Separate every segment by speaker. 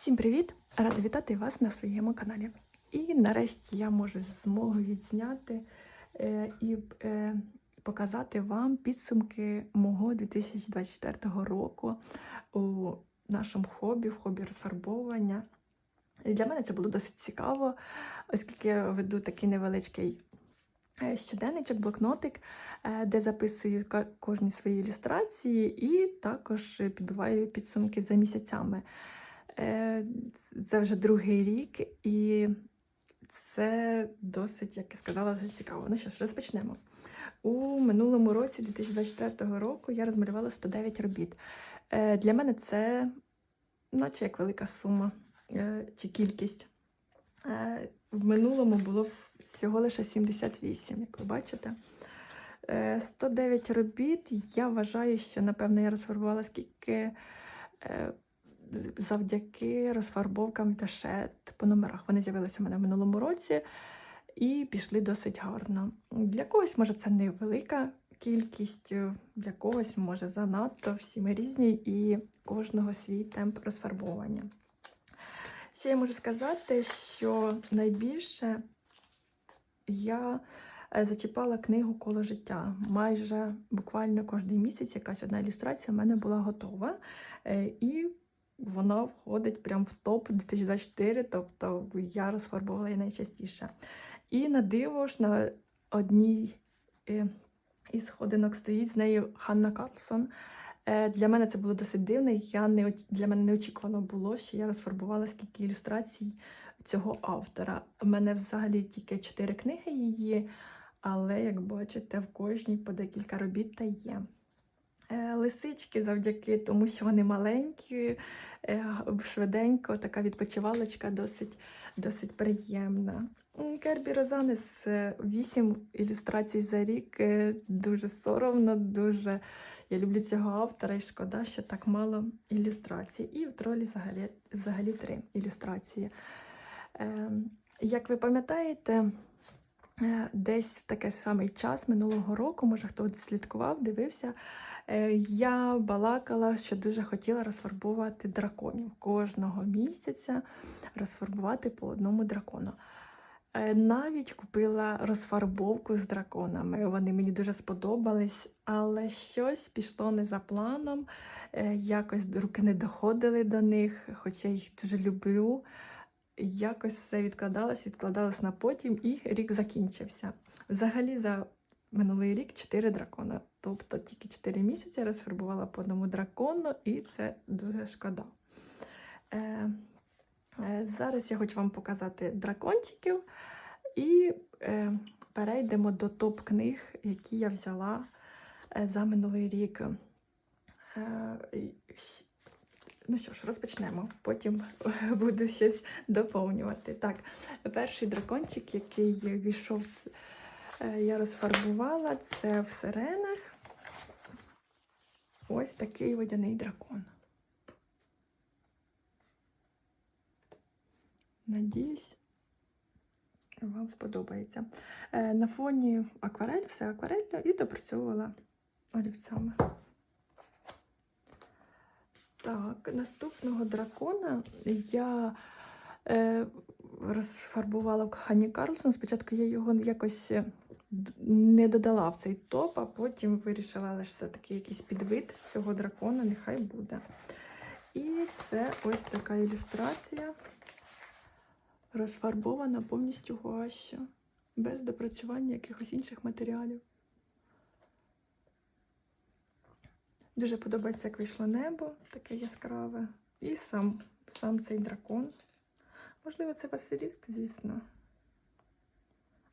Speaker 1: Всім привіт! Рада вітати вас на своєму каналі. І нарешті я можу змогу відзняти е, і е, показати вам підсумки мого 2024 року у нашому хобі, в хобі розфарбовування. І для мене це було досить цікаво, оскільки я веду такий невеличкий е, щоденничок, блокнотик, де записую кожні свої ілюстрації і також підбиваю підсумки за місяцями. Е, Це вже другий рік, і це досить, як я сказала, вже цікаво. Ну що ж, розпочнемо. У минулому році, 2024 року, я розмалювала 109 робіт. Е, Для мене це, наче як велика сума е, чи кількість. В минулому було всього лише 78, як ви бачите. Е, 109 робіт. Я вважаю, що, напевно, я розфарбувала скільки завдяки розфарбовкам Дашет по номерах. Вони з'явилися у мене в минулому році і пішли досить гарно. Для когось, може, це невелика кількість, е, для когось, може, занадто. Всі ми різні і кожного свій темп розфарбовування. Ще я можу сказати, що найбільше я е, зачіпала книгу коло життя. Майже буквально кожен місяць якась одна ілюстрація в мене була готова. Е, І вона входить прямо в топ 2024, тобто я розфарбувала її найчастіше. І на диво ж на одній е, із сходинок стоїть з нею Ханна Карлсон. Е, Для мене це було досить дивно. Я не для мене неочікувано було, що я розфарбувала скільки ілюстрацій цього автора. У мене взагалі тільки чотири книги її, але як бачите, в кожній по декілька робіт та є. Е, Лисички завдяки тому, що вони маленькі, е, швиденько, така відпочивалочка досить, досить приємна. Кербі Розанес е, вісім ілюстрацій за рік. е, Дуже соромно, дуже я люблю цього автора і шкода, що так мало ілюстрацій. І в тролі взагалі, взагалі три ілюстрації. Е, Як ви пам'ятаєте, десь в такий самий час минулого року, може хто слідкував, дивився, е, я балакала, що дуже хотіла розфарбувати драконів кожного місяця розфарбувати по одному дракону. Е, Навіть купила розфарбовку з драконами. Вони мені дуже сподобались, але щось пішло не за планом. Е, Якось руки не доходили до них, хоча їх дуже люблю. Якось все відкладалось, відкладалось на потім, і рік закінчився. Взагалі, за минулий рік 4 дракона. Тобто тільки 4 місяці розфарбувала по одному дракону, і це дуже шкода. Е, е, зараз я хочу вам показати дракончиків і е, перейдемо до топ-книг, які я взяла е, за минулий рік. Е, Ну що ж, розпочнемо. Потім буду щось доповнювати. Так, перший дракончик, який війшов, е, я розфарбувала, це в сиренах. Ось такий водяний дракон. Надіюсь, вам сподобається. Е, На фоні акварель, все акварельно і допрацьовувала олівцями. Так, наступного дракона я е, розфарбувала в Хані Карлсон. Спочатку я його якось е, не додала в цей топ, а потім вирішила, але ж все-таки якийсь підвид цього дракона, нехай буде. І це ось така ілюстрація, розфарбована повністю гуашю, без допрацювання якихось інших матеріалів. Дуже подобається, як вийшло небо, таке яскраве. І сам, сам цей дракон. Можливо, це Василіск, звісно.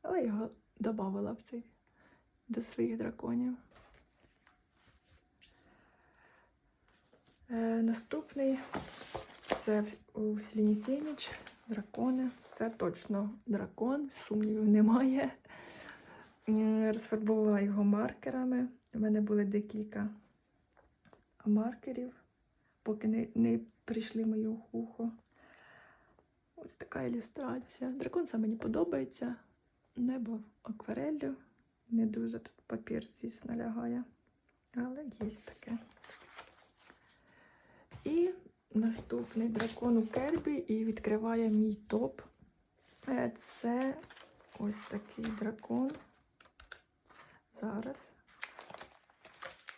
Speaker 1: Але його додавала в цей до своїх драконів. Е, наступний це у Слінітєніч дракони. Це точно дракон, сумнівів немає. Розфарбовувала його маркерами. У мене були декілька маркерів, поки не, не прийшли мої ухо. Ось така ілюстрація. Дракон сам мені подобається. Небо аквареллю. Не дуже тут папір, звісно, лягає. Але є таке. І Наступний дракон у Кербі і відкриває мій топ. Е, Це ось такий дракон. Зараз.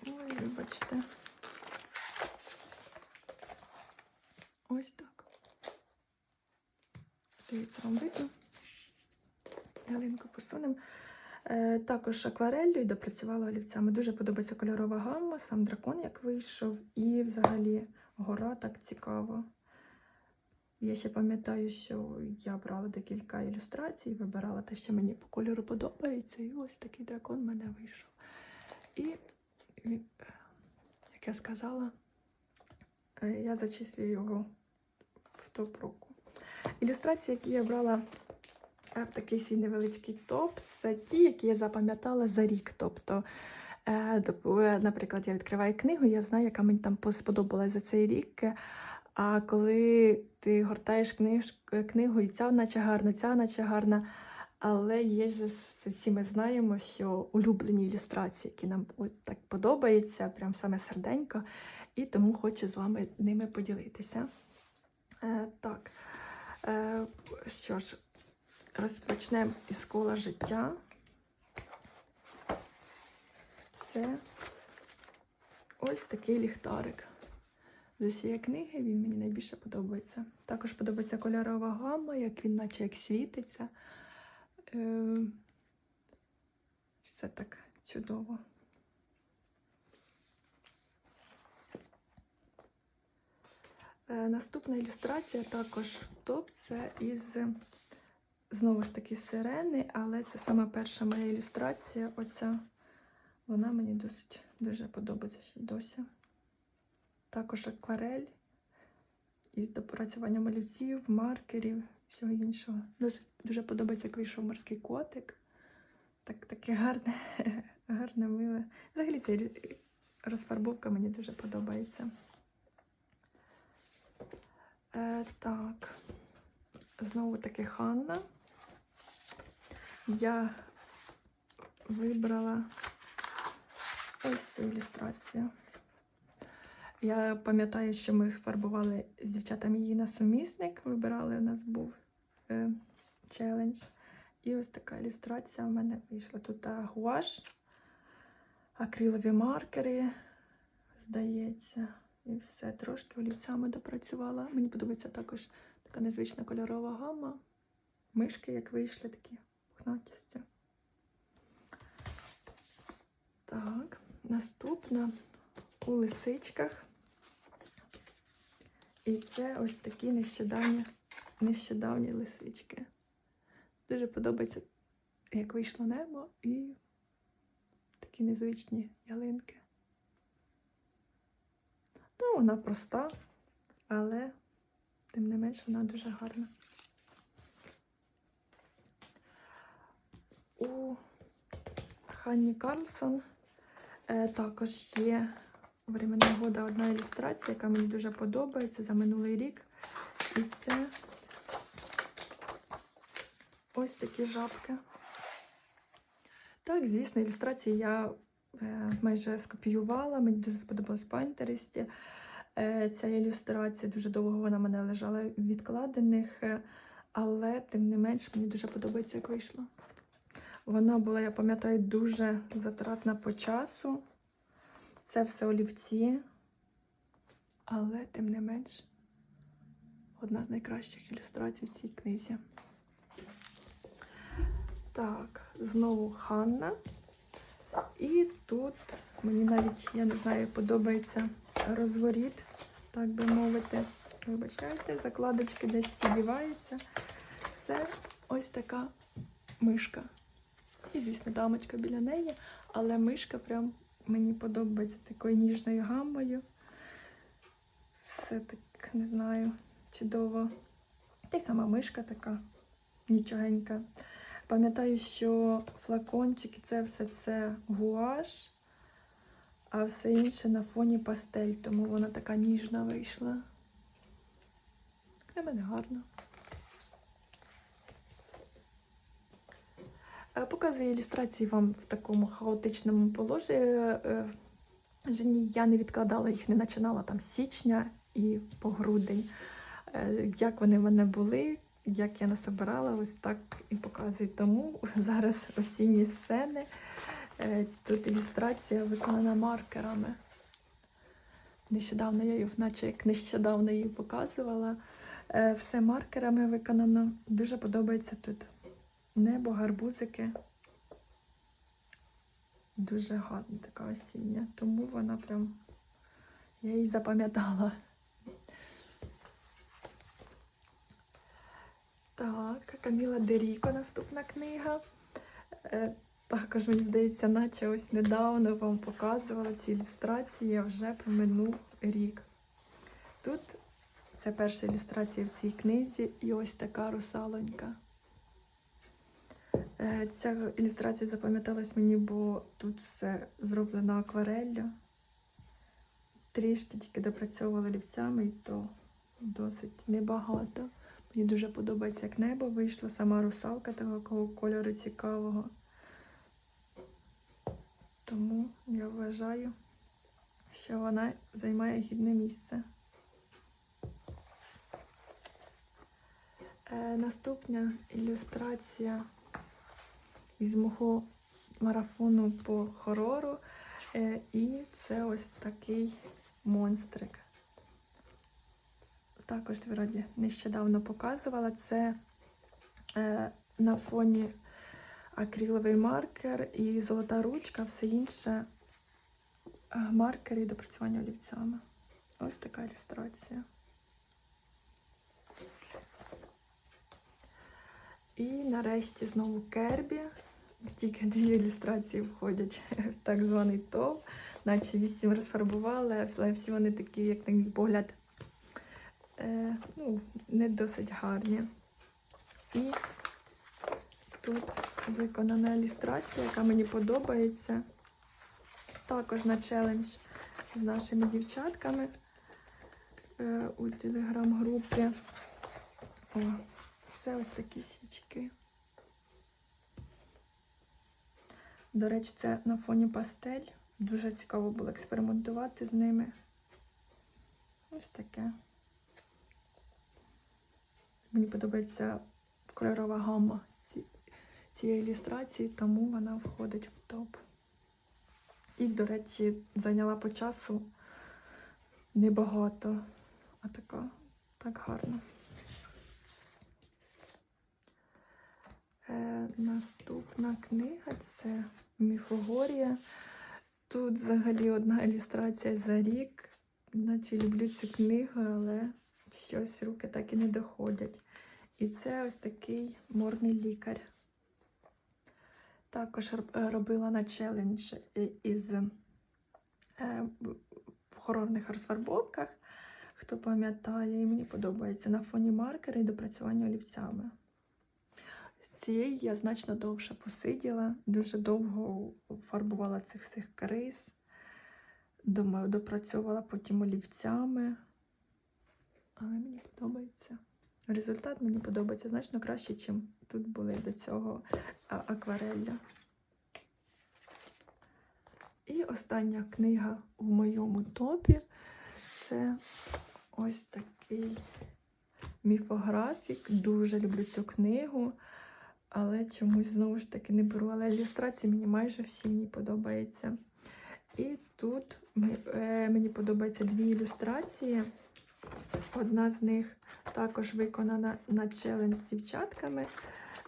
Speaker 1: Ой, вибачте. Ось так. Дивіться, вам видно. Ялинку посунемо. Е, також аквареллю і допрацювала олівцями. Дуже подобається кольорова гамма, сам дракон як вийшов, і взагалі гора так цікаво. Я ще пам'ятаю, що я брала декілька ілюстрацій, вибирала те, що мені по кольору подобається, і ось такий дракон в мене вийшов. І, е, як я сказала, е, я зачислюю його року. Ілюстрації, які я брала е, в такий свій невеличкий топ, це ті, які я запам'ятала за рік. Тобто, е, е, наприклад, я відкриваю книгу, я знаю, яка мені там сподобалась за цей рік. А коли ти гортаєш книж, книгу, і ця наче гарна, ця наче гарна. Але є ж всі ми знаємо, що улюблені ілюстрації, які нам так подобаються, прям саме серденько, і тому хочу з вами ними поділитися. Е, так, е, що ж, розпочнемо із кола життя. Це ось такий ліхтарик. З усієї книги він мені найбільше подобається. Також подобається кольорова гама, як він наче як світиться. Е, Все так чудово. Наступна ілюстрація також топ. Це із знову ж таки сирени, але це сама перша моя ілюстрація. Оця вона мені досить дуже подобається ще досі. Також акварель із допрацюванням олівців, маркерів, всього іншого. Досить дуже подобається, як вийшов морський котик. Так, таке гарне, гарне миле. Взагалі ця розфарбовка мені дуже подобається. Е, так, знову таки Ханна. Я вибрала ось цю ілюстрацію. Я пам'ятаю, що ми фарбували з дівчатами її на сумісник. Вибирали, у нас був е, челендж. І ось така ілюстрація в мене вийшла. Тут гуаш, акрилові маркери, здається, і все. Трошки олівцями допрацювала. Мені подобається також така незвична кольорова гама. Мишки, як вийшли, такі пухнатісті. Так, наступна у лисичках. І це ось такі нещодавні, нещодавні лисички. Дуже подобається, як вийшло небо і такі незвичні ялинки. Ну, вона проста, але тим не менш вона дуже гарна. У Ханні Карлсон е, також є временна года одна ілюстрація, яка мені дуже подобається за минулий рік. І це ось такі жабки. Так, звісно, ілюстрації я майже скопіювала, мені дуже сподобалось Pinterest. Е, ця ілюстрація дуже довго вона мене лежала відкладених, е, але тим не менш мені дуже подобається, як вийшло. Вона була, я пам'ятаю, дуже затратна по часу. Це все олівці, але тим не менш одна з найкращих ілюстрацій в цій книзі. Так, знову Ханна. І тут мені навіть, я не знаю, подобається розворіт, так би мовити. Вибачайте, закладочки десь всі діваються. Це ось така мишка. І, звісно, дамочка біля неї, але мишка прям мені подобається такою ніжною гаммою. Все так, не знаю, чудово. Та й сама мишка така нічогенька. Пам'ятаю, що флакончики це все це гуаш, а все інше на фоні пастель, тому вона така ніжна вийшла. Для мене гарно. Е, Показую ілюстрації вам в такому хаотичному положенні. Я не відкладала їх, не починала там з січня, і по грудень. Е, Як вони в мене були, як я насобирала, ось так і показую. Тому зараз осінні сцени. Е, Тут ілюстрація виконана маркерами. Нещодавно я її, наче як нещодавно її показувала. Е, Все маркерами виконано. Дуже подобається тут небо, гарбузики. Дуже гарна така осіння, тому вона прям я її запам'ятала. Так, Каміла Деріко, наступна книга. Е, також, мені здається, наче ось недавно вам показувала ці ілюстрації, а вже поминув рік. Тут це перша ілюстрація в цій книзі і ось така русалонька. Е, Ця ілюстрація запам'яталась мені, бо тут все зроблено аквареллю. Трішки тільки допрацьовувала лівцями, і то досить небагато. Мені дуже подобається, як небо вийшло, сама русалка такого кольору цікавого. Тому я вважаю, що вона займає гідне місце. Е, наступна ілюстрація із мого марафону по хорору. Е, і це ось такий монстрик. Також вроді нещодавно показувала. Це е, на фоні акриловий маркер і золота ручка, все інше е, маркери і допрацювання олівцями. Ось така ілюстрація. І нарешті знову Кербі. Тільки дві ілюстрації входять в так званий топ, наче вісім розфарбували, але всі вони такі, як на мій погляд, е, ну, не досить гарні. І тут виконана ілюстрація, яка мені подобається. Також на челендж з нашими дівчатками е, у телеграм-групі. О, це ось такі січки. До речі, це на фоні пастель. Дуже цікаво було експериментувати з ними. Ось таке. Мені подобається кольорова гамма цієї ілюстрації, тому вона входить в топ. І, до речі, зайняла по часу небагато, а така так гарно. Е, наступна книга це Міфогорія. Тут взагалі одна ілюстрація за рік. Наче люблю цю книгу, але щось руки так і не доходять. І це ось такий морний лікар. Також е, робила на челендж із е, хорорних розфарбовках. Хто пам'ятає, і мені подобається на фоні маркера і допрацювання олівцями. З цієї я значно довше посиділа, дуже довго фарбувала цих всіх крис, допрацьовувала потім олівцями. Але мені подобається. Результат мені подобається значно краще, ніж тут були до цього акварелля. І остання книга в моєму топі це ось такий міфографік. Дуже люблю цю книгу, але чомусь знову ж таки не беру. Але ілюстрації мені майже всі мені подобаються. І тут е, мені подобаються дві ілюстрації. Одна з них також виконана на челендж з дівчатками.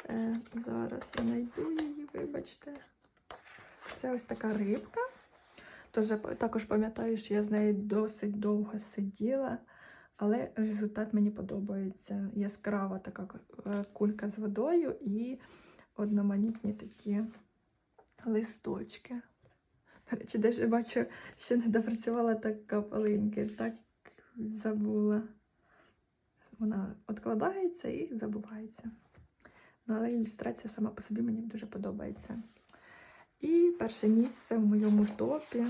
Speaker 1: Е, зараз я знайду її, вибачте. Це ось така рибка. Тож, також пам'ятаю, що я з нею досить довго сиділа, але результат мені подобається. Яскрава така е, кулька з водою і одноманітні такі листочки. До речі, де бачу, що не допрацювала так капалинки, так забула. Вона відкладається і забувається. Ну, але ілюстрація сама по собі мені дуже подобається. І перше місце в моєму топі,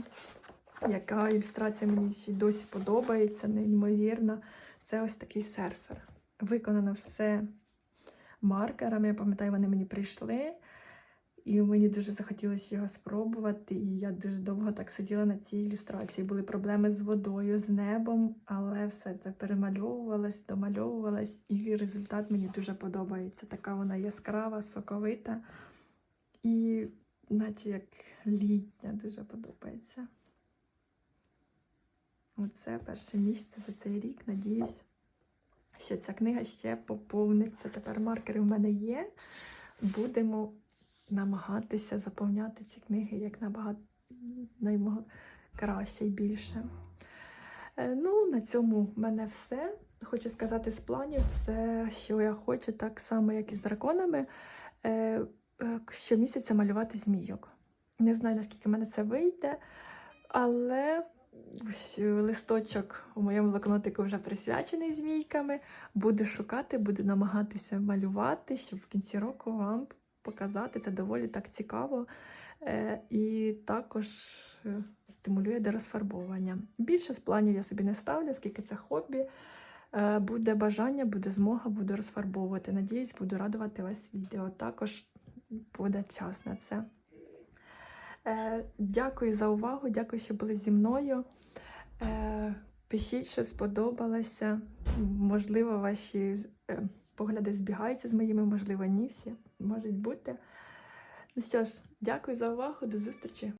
Speaker 1: яка ілюстрація мені ще досі подобається, неймовірно. Це ось такий серфер. Виконано все маркерами. Я пам'ятаю, вони мені прийшли. І мені дуже захотілося його спробувати. І я дуже довго так сиділа на цій ілюстрації. Були проблеми з водою, з небом, але все це перемальовувалось, домальовувалось, і результат мені дуже подобається. Така вона яскрава, соковита і наче як літня, дуже подобається. Оце перше місце за цей рік. Надіюсь, що ця книга ще поповниться. Тепер маркери в мене є. Будемо намагатися заповняти ці книги як набагато наймога краще і більше. Е, Ну, на цьому в мене все. Хочу сказати з планів, це що я хочу так само, як і з драконами, е, е, щомісяця малювати змійок. Не знаю, наскільки в мене це вийде, але листочок у моєму блокнотику вже присвячений змійками. Буду шукати, буду намагатися малювати, щоб в кінці року вам показати. Це доволі так цікаво. Е, І також е, стимулює до розфарбовування. Більше з планів я собі не ставлю, оскільки це хобі. Е, Буде бажання, буде змога, буду розфарбовувати. Надіюсь, буду радувати вас відео. Також буде час на це. Дякую за увагу, дякую, що були зі мною. Пишіть, що сподобалося. Можливо, ваші погляди збігаються з моїми, можливо, ні всі. Можуть бути. Ну що ж, дякую за увагу, до зустрічі!